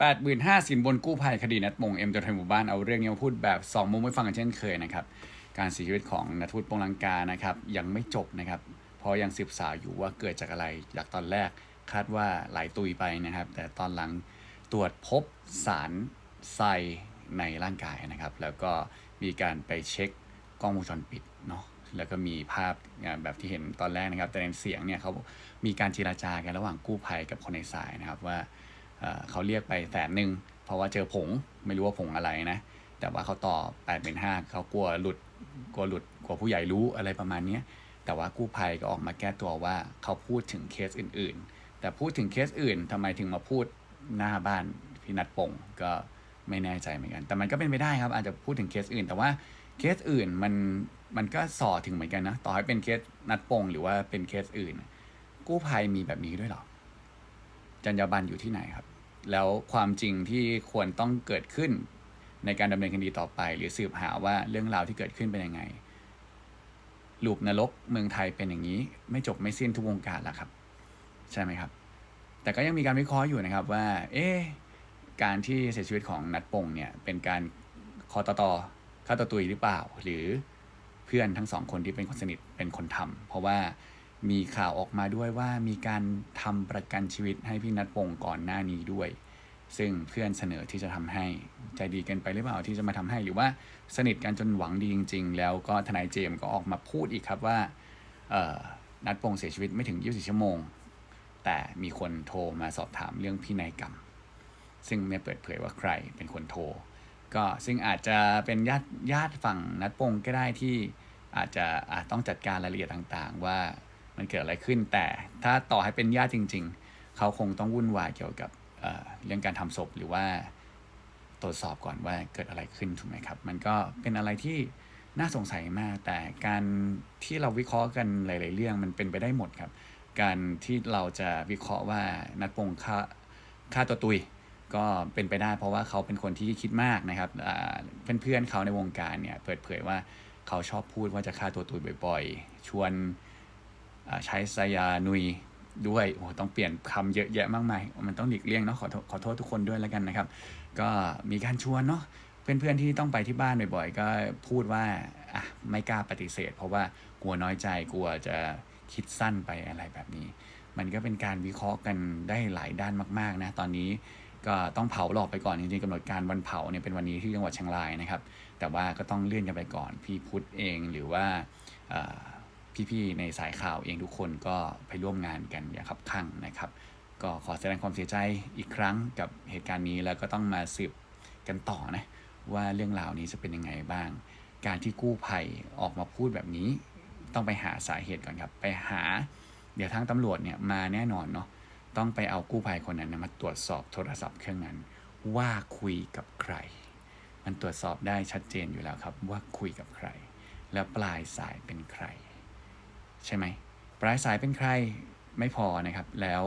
แปดหมื่นห้าสินบนกู้ภัยคดีนัดปงเอ็มจนไทยหมู่บ้านเอาเรื่องนี้มาพูดแบบสองมุมให้ฟังกันเช่นเคยนะครับ การเสียชีวิตของนัทวุฒิปงลังกานะครับ ยังไม่จบนะครับ เพราะยังสืบสาวอยู่ว่าเกิดจากอะไรจากตอนแรกคาดว่าไหลตุยไปนะครับ แต่ตอนหลังตรวจพบสารไซในร่างกายนะครับ แล้วก็มีการไปเช็คกล้องวงจรปิดเนาะแล้วก็มีภาพแบบที่เห็นตอนแรกนะครับ แต่ในเสียงเนี่ยเขามีการเจราจากันระหว่างกู้ภัยกับคนในสายนะครับว่า เขาเรียกไปแสนหนึ่งเพราะว่าเจอผงไม่รู้ว่าผงอะไรนะ แต่ว่าเขาต่อ8ปดเป็นห้าเขากลัวหลุดกลัวหลุดกลัวผู้ใหญ่รู้อะไรประมาณนี้แต่ว่ากู้ภัยก็ออกมาแก้ตัวว่าเขาพูดถึงเคสอื่น ๆ แต่พูดถึงเคสอื่นทำไมถึงมาพูดหน้าบ้านพี่นัดปงก็ไม่แน่ใจเหมือนกัน แต่มันก็เป็นไปได้ครับ อาจจะพูดถึงเคสอื่น แต่ว่าเคสอื่นมันมันก็สอถึงเหมือนกันนะ ต่อให้เป็นเคสนัดปงหรือว่าเป็นเคสอื่น กู้ภัยมีแบบนี้ด้วยหรอ จรรยาบรรณอยู่ที่ไหนครับ แล้วความจริงที่ควรต้องเกิดขึ้นในการดำเนินคดีต่อไป หรือสืบหาว่าเรื่องราวที่เกิดขึ้นเป็นยังไงลูปนรกเมืองไทยเป็นอย่างนี้ ไม่จบไม่สิ้นทุกวงการละครับ ใช่ไหมครับ แต่ก็ยังมีการวิเคราะห์อยู่นะครับว่า เอ๊ะการที่เสียชีวิตของนัดปงเนี่ยเป็นการคอตตอฆาตัวตุยหรือเปล่า หรือเพื่อนทั้งสองคนที่เป็นคนสนิทเป็นคนทำเพราะว่า มีข่าวออกมาด้วยว่ามีการทำประกันชีวิตให้พี่นัดปงก่อนหน้านี้ด้วย ซึ่งเพื่อนเสนอที่จะทำให้ใจดีกันไปหรือเปล่าที่จะมาทำให้ หรือว่าสนิทกันจนหวังดีจริง ๆ แล้วก็ทนายเจมส์ก็ออกมาพูดอีกครับว่านัดปงเสียชีวิตไม่ถึง 24 ชั่วโมง แต่มีคนโทรมาสอบถามเรื่องพินัยกรรม ซึ่งไม่เปิดเผยว่าใครเป็นคนโทร ก็ซึ่งอาจจะเป็นญาติญาติฝั่งนัดปงก็ได้ที่อาจจะอาจต้องจัดการรายละเอียดต่างๆ ว่า มันเกิดอะไรขึ้น แต่ถ้าต่อให้เป็นญาติจริง ๆ เขาคงต้องวุ่นวายเกี่ยวกับเเรื่องการทำศพหรือว่าตรวจสอบก่อนว่าเกิดอะไรขึ้นถูกไหมครับ มันก็เป็นอะไรที่น่าสงสัยมาก แต่การที่เราวิเคราะห์กันหลาย ๆ เรื่องมันเป็นไปได้หมดครับ การที่เราจะวิเคราะห์ว่านัดปงฆ่าฆ่าตัวตุยก็เป็นไปได้เพราะว่าเขาเป็นคนที่คิดมากนะครับเพื่อนๆเขาในวงการเนี่ยเปิดเผยว่าเขาชอบพูดว่าจะฆ่าตัวตุยบ่อย ๆ ชวน ใช้สยานุยด้วย โอ้โหต้องเปลี่ยนคำเยอะแยะมากมาย มันต้องหลีกเลี่ยงเนาะขอโทษขอโทษทุกคนด้วยแล้วกันนะครับ ก็มีการชวนเนาะเพื่อนๆที่ต้องไปที่บ้านบ่อยๆ ก็พูดว่าอะไม่กล้าปฏิเสธ เพราะว่ากลัวน้อยใจกลัวจะคิดสั้นไปอะไรแบบนี้ มันก็เป็นการวิเคราะห์กันได้หลายด้านมากๆนะตอนนี้ก็ต้องเผาหลอกไปก่อนจริงๆกำหนดการวันเผาเนี่ยเป็นวันนี้ที่จังหวัดเชียงรายนะครับ แต่ว่าก็ต้องเลื่อนกันไปก่อนพี่พุทธเองหรือว่า พี่ๆในสายข่าวเองทุกคนก็ไปร่วมงานกันอย่างขับข้างนะครับ ก็ขอแสดงความเสียใจอีกครั้งกับเหตุการณ์นี้แล้วก็ต้องมาสืบกันต่อนะว่าเรื่องราวนี้จะเป็นยังไงบ้าง การที่กู้ภัยออกมาพูดแบบนี้ต้องไปหาสาเหตุก่อนครับ ไปหา เดี๋ยวทางตำรวจเนี่ยมาแน่นอนเนาะต้องไปเอากู้ภัยคนนั้นมาตรวจสอบโทรศัพท์เครื่องนั้น ว่าคุยกับใคร มันตรวจสอบได้ชัดเจนอยู่แล้วครับว่าคุยกับใคร แล้วปลายสายเป็นใคร ใช่ไหมปลายสายเป็นใครไม่พอนะครับ แล้ว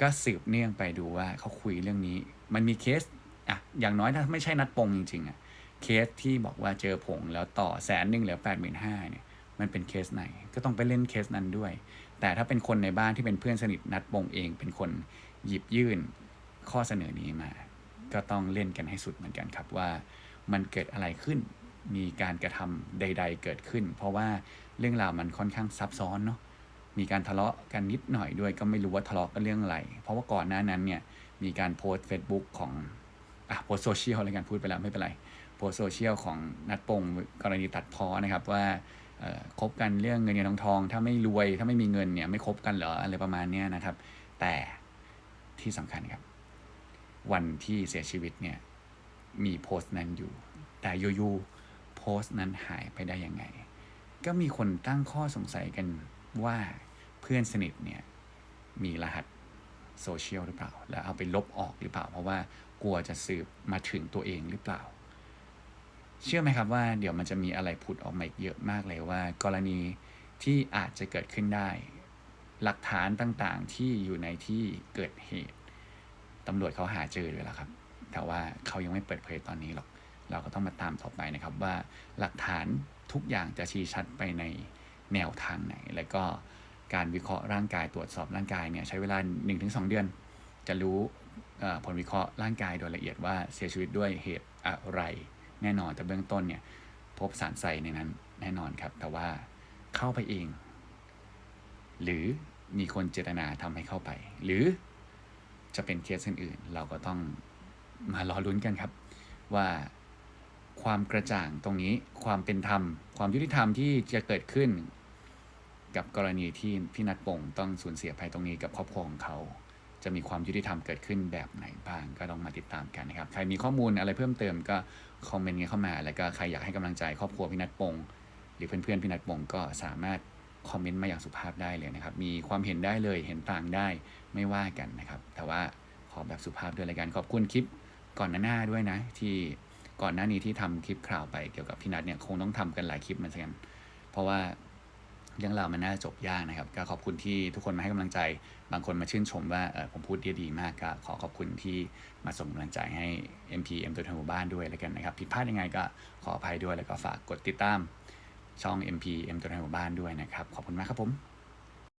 ก็สืบเนื่องไปดูว่าเขาคุยเรื่องนี้ มันมีเคสอะอย่างน้อยถ้าไม่ใช่นัดปงจริงๆอะเคสที่บอกว่าเจอผงแล้วต่อแสนหนึ่งเหลือแปดหมื่นห้าเนี่ยมันเป็นเคสไหนก็ต้องไปเล่นเคสนั้นด้วย แต่ถ้าเป็นคนในบ้านที่เป็นเพื่อนสนิทนัดปงเอง เป็นคนหยิบยื่นข้อเสนอนี้มา ก็ต้องเล่นกันให้สุดเหมือนกันครับว่ามันเกิดอะไรขึ้น มีการกระทำใด ๆ เกิดขึ้น เพราะว่าเรื่องราวมันค่อนข้างซับซ้อนเนาะมีการทะเลาะกันนิดหน่อยด้วยก็ไม่รู้ว่าทะเลาะกันเรื่องอะไร เพราะว่าก่อนหน้านั้นเนี่ยมีการโพสต์ Facebook ของอะโพสโซเชียลอะไรกันพูดไปแล้วไม่เป็นไรโพสโซเชียลของนัดปงกรณีตัดพอนะครับว่าคบกันเรื่องเงินเงินทองทอง ถ้าไม่รวยถ้าไม่มีเงินเนี่ยไม่คบกันเหรออะไรประมาณเนี้ยนะครับ แต่ที่สำคัญครับ วันที่เสียชีวิตเนี่ยมีโพสต์นั้นอยู่ แต่ยู่ๆโพ สต์นั้นหายไปได้ยังไง ก็มีคนตั้งข้อสงสัยกันว่าเพื่อนสนิทเนี่ยมีรหัสโซเชียลหรือเปล่า แล้วเอาไปลบออกหรือเปล่า เพราะว่ากลัวจะสืบมาถึงตัวเองหรือเปล่า เชื่อไหมครับว่าเดี๋ยวมันจะมีอะไรผุดออกมาอีกเยอะมากเลยว่า กรณีที่อาจจะเกิดขึ้นได้ หลักฐานต่างๆที่อยู่ในที่เกิดเหตุตำรวจเขาหาเจอเลยแล้วครับ แต่ว่าเขายังไม่เปิดเผยตอนนี้หรอก เราก็ต้องมาตามต่อไปนะครับว่าหลักฐานทุกอย่างจะชี้ชัดไปในแนวทางไหน แล้วก็การวิเคราะห์ร่างกายตรวจสอบร่างกายเนี่ยใช้เวลา 1-2 เดือน จะรู้ผลวิเคราะห์ร่างกายโดยละเอียดว่าเสียชีวิตด้วยเหตุอะไร แน่นอนแต่เบื้องต้นเนี่ยพบสารไซในนั้นแน่นอนครับ แต่ว่าเข้าไปเอง หรือมีคนเจตนาทำให้เข้าไป หรือจะเป็นเคสอื่นๆ เราก็ต้องมารอลุ้นกันครับว่า ความกระจ่างตรงนี้ความเป็นธรรม ความยุติธรรมที่จะเกิดขึ้น กับกรณีที่พี่นัดปงต้องสูญเสียภัยตรงนี้กับครอบครัวของเขา จะมีความยุติธรรมเกิดขึ้นแบบไหนบ้างก็ต้องมาติดตามกันนะครับ ใครมีข้อมูลอะไรเพิ่มเติมก็คอมเมนต์กันเข้ามา แล้วก็ใครอยากให้กำลังใจครอบครัวพี่นัดปงหรือเพื่อนๆพี่นัดปงก็สามารถคอมเมนต์มาอย่างสุภาพได้เลยนะครับ มีความเห็นได้เลย เห็นต่างได้ไม่ว่ากันนะครับ แต่ว่าขอแบบสุภาพด้วยละกัน ขอบคุณคลิปก่อนหน้าด้วยนะ ที่ ก่อนหน้านี้ที่ทำคลิปข่าวไปเกี่ยวกับพี่นัดเนี่ยคงต้องทำกันหลายคลิปเหมือนกัน เพราะว่าเรื่องราวมันน่าจบยากนะครับก็ขอบคุณที่ทุกคนมาให้กำลังใจ บางคนมาชื่นชมว่าเออผมพูดด้ดีมากก็ขอขอบคุณที่มาส่งกำลังใจให้ MP M ตัวแทนหมู่บ้านด้วยแล้วกันนะครับ ผิดพลาดยังไงก็ขออภัยด้วยแล้วก็ฝากกดติดตามช่อง MP M ตัวแทนหมู่บ้านด้วยนะครับ ขอบคุณมากครับผม